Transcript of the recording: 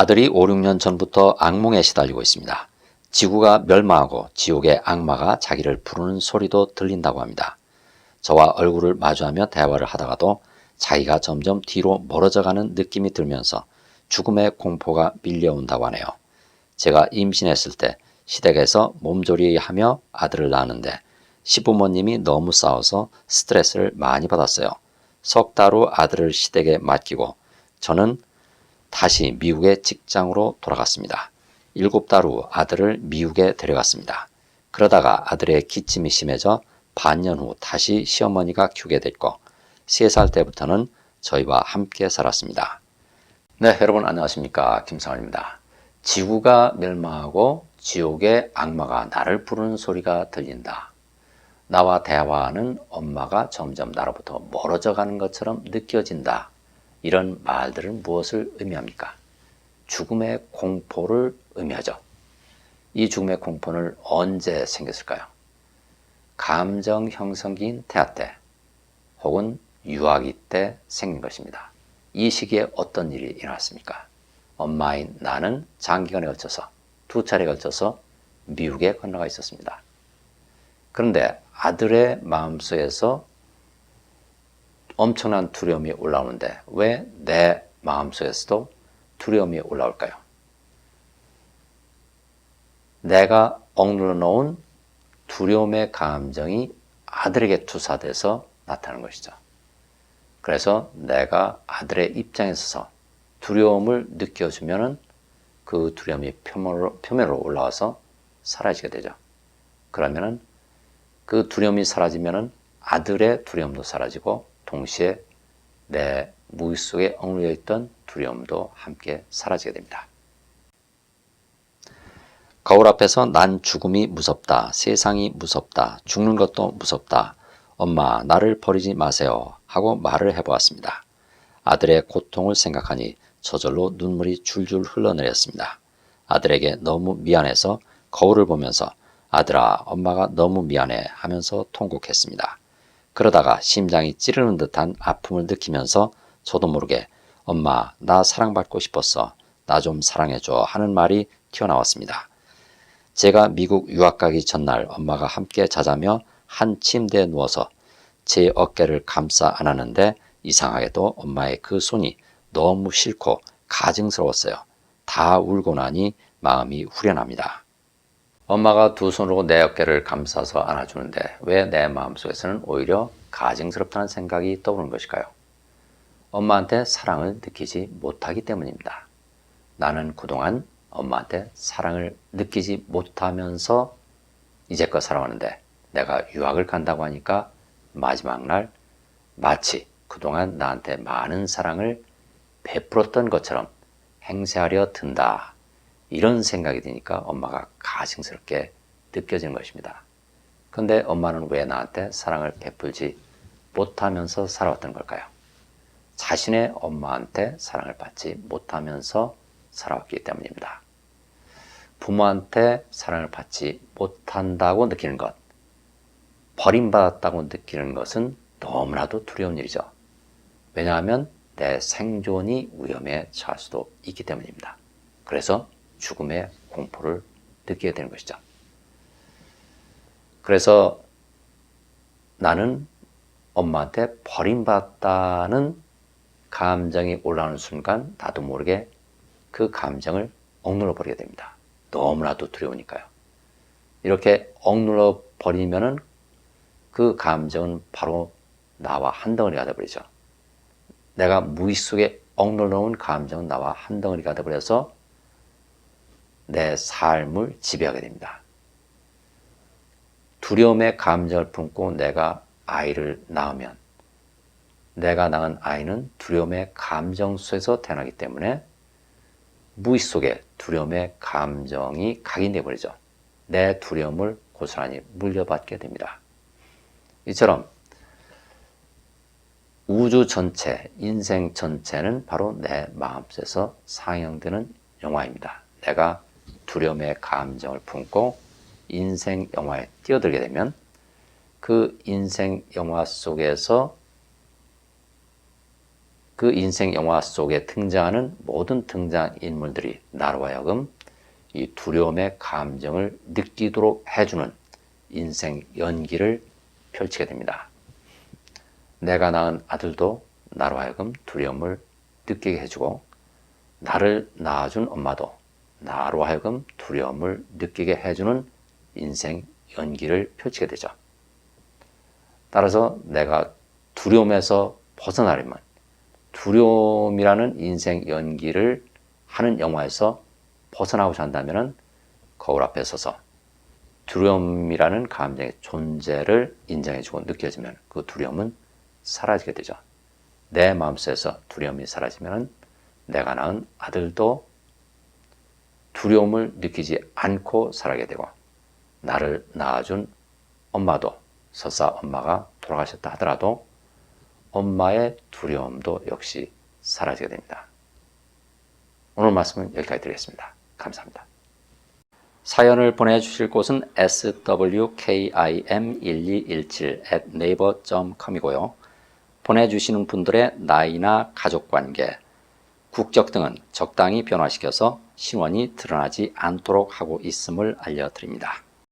아들이 5, 6년 전부터 악몽에 시달리고 있습니다. 지구가 멸망하고 지옥의 악마가 자기를 부르는 소리도 들린다고 합니다. 저와 얼굴을 마주하며 대화를 하다가도 자기가 점점 뒤로 멀어져가는 느낌이 들면서 죽음의 공포가 밀려온다고 하네요. 제가 임신했을 때 시댁에서 몸조리하며 아들을 낳았는데 시부모님이 너무 싸워서 스트레스를 많이 받았어요. 석 달 후 아들을 시댁에 맡기고 저는 다시 미국의 직장으로 돌아갔습니다. 일곱 달 후 아들을 미국에 데려갔습니다. 그러다가 아들의 기침이 심해져 반년 후 다시 시어머니가 키우게 됐고, 세살 때부터는 저희와 함께 살았습니다. 네, 여러분 안녕하십니까. 김상원입니다. 지구가 멸망하고 지옥의 악마가 나를 부르는 소리가 들린다. 나와 대화하는 엄마가 점점 나로부터 멀어져 가는 것처럼 느껴진다. 이런 말들은 무엇을 의미합니까? 죽음의 공포를 의미하죠. 이 죽음의 공포는 언제 생겼을까요? 감정 형성기인 태아 때 혹은 유아기 때 생긴 것입니다. 이 시기에 어떤 일이 일어났습니까? 엄마인 나는 장기간에 걸쳐서 두 차례 걸쳐서 미국에 건너가 있었습니다. 그런데 아들의 마음속에서 엄청난 두려움이 올라오는데 왜 내 마음속에서도 두려움이 올라올까요? 내가 억눌러 놓은 두려움의 감정이 아들에게 투사돼서 나타나는 것이죠. 그래서 내가 아들의 입장에 서서 두려움을 느껴주면은 그 두려움이 표면으로, 표면으로 올라와서 사라지게 되죠. 그러면은 그 두려움이 사라지면은 아들의 두려움도 사라지고 동시에 내 무의 속에 억눌려 있던 두려움도 함께 사라지게 됩니다. 거울 앞에서 난 죽음이 무섭다. 세상이 무섭다. 죽는 것도 무섭다. 엄마, 나를 버리지 마세요. 하고 말을 해보았습니다. 아들의 고통을 생각하니 저절로 눈물이 줄줄 흘러내렸습니다. 아들에게 너무 미안해서 거울을 보면서 아들아, 엄마가 너무 미안해 하면서 통곡했습니다. 그러다가 심장이 찌르는 듯한 아픔을 느끼면서 저도 모르게 엄마, 나 사랑받고 싶었어. 나 좀 사랑해줘. 하는 말이 튀어나왔습니다. 제가 미국 유학 가기 전날 엄마가 함께 자자며 한 침대에 누워서 제 어깨를 감싸 안았는데 이상하게도 엄마의 그 손이 너무 싫고 가증스러웠어요. 다 울고 나니 마음이 후련합니다. 엄마가 두 손으로 내 어깨를 감싸서 안아주는데 왜 내 마음속에서는 오히려 가증스럽다는 생각이 떠오르는 것일까요? 엄마한테 사랑을 느끼지 못하기 때문입니다. 나는 그동안 엄마한테 사랑을 느끼지 못하면서 이제껏 살아왔는데 내가 유학을 간다고 하니까 마지막 날 마치 그동안 나한테 많은 사랑을 베풀었던 것처럼 행세하려 든다. 이런 생각이 드니까 엄마가 가증스럽게 느껴지는 것입니다. 근데 엄마는 왜 나한테 사랑을 베풀지 못하면서 살아왔던 걸까요? 자신의 엄마한테 사랑을 받지 못하면서 살아왔기 때문입니다. 부모한테 사랑을 받지 못한다고 느끼는 것, 버림받았다고 느끼는 것은 너무나도 두려운 일이죠. 왜냐하면 내 생존이 위험에 처할 수도 있기 때문입니다. 그래서 죽음의 공포를 느끼게 되는 것이죠. 그래서 나는 엄마한테 버림받았다는 감정이 올라오는 순간 나도 모르게 그 감정을 억눌러 버리게 됩니다. 너무나도 두려우니까요. 이렇게 억눌러 버리면은 그 감정은 바로 나와 한 덩어리가 되버리죠. 내가 무의 속에 억눌러 놓은 감정은 나와 한 덩어리가 되버려서 내 삶을 지배하게 됩니다. 두려움의 감정을 품고 내가 아이를 낳으면 내가 낳은 아이는 두려움의 감정 속에서 태어나기 때문에 무의 속에 두려움의 감정이 각인돼 버리죠. 내 두려움을 고스란히 물려받게 됩니다. 이처럼 우주 전체, 인생 전체는 바로 내 마음속에서 상영되는 영화입니다. 내가 두려움의 감정을 품고 인생 영화에 뛰어들게 되면 그 인생 영화 속에서 그 인생 영화 속에 등장하는 모든 등장 인물들이 나로 하여금 이 두려움의 감정을 느끼도록 해주는 인생 연기를 펼치게 됩니다. 내가 낳은 아들도 나로 하여금 두려움을 느끼게 해주고 나를 낳아준 엄마도 나로 하여금 두려움을 느끼게 해주는 인생 연기를 펼치게 되죠. 따라서 내가 두려움에서 벗어나려면 두려움이라는 인생 연기를 하는 영화에서 벗어나고자 한다면 거울 앞에 서서 두려움이라는 감정의 존재를 인정해주고 느껴지면 그 두려움은 사라지게 되죠. 내 마음속에서 두려움이 사라지면 내가 낳은 아들도 두려움을 느끼지 않고 살아게 되고 나를 낳아준 엄마도 설사 엄마가 돌아가셨다 하더라도 엄마의 두려움도 역시 사라지게 됩니다. 오늘 말씀은 여기까지 드리겠습니다. 감사합니다. 사연을 보내주실 곳은 swkim1217 at naver.com이고요. 보내주시는 분들의 나이나 가족관계, 국적 등은 적당히 변화시켜서 신원이 드러나지 않도록 하고 있음을 알려드립니다.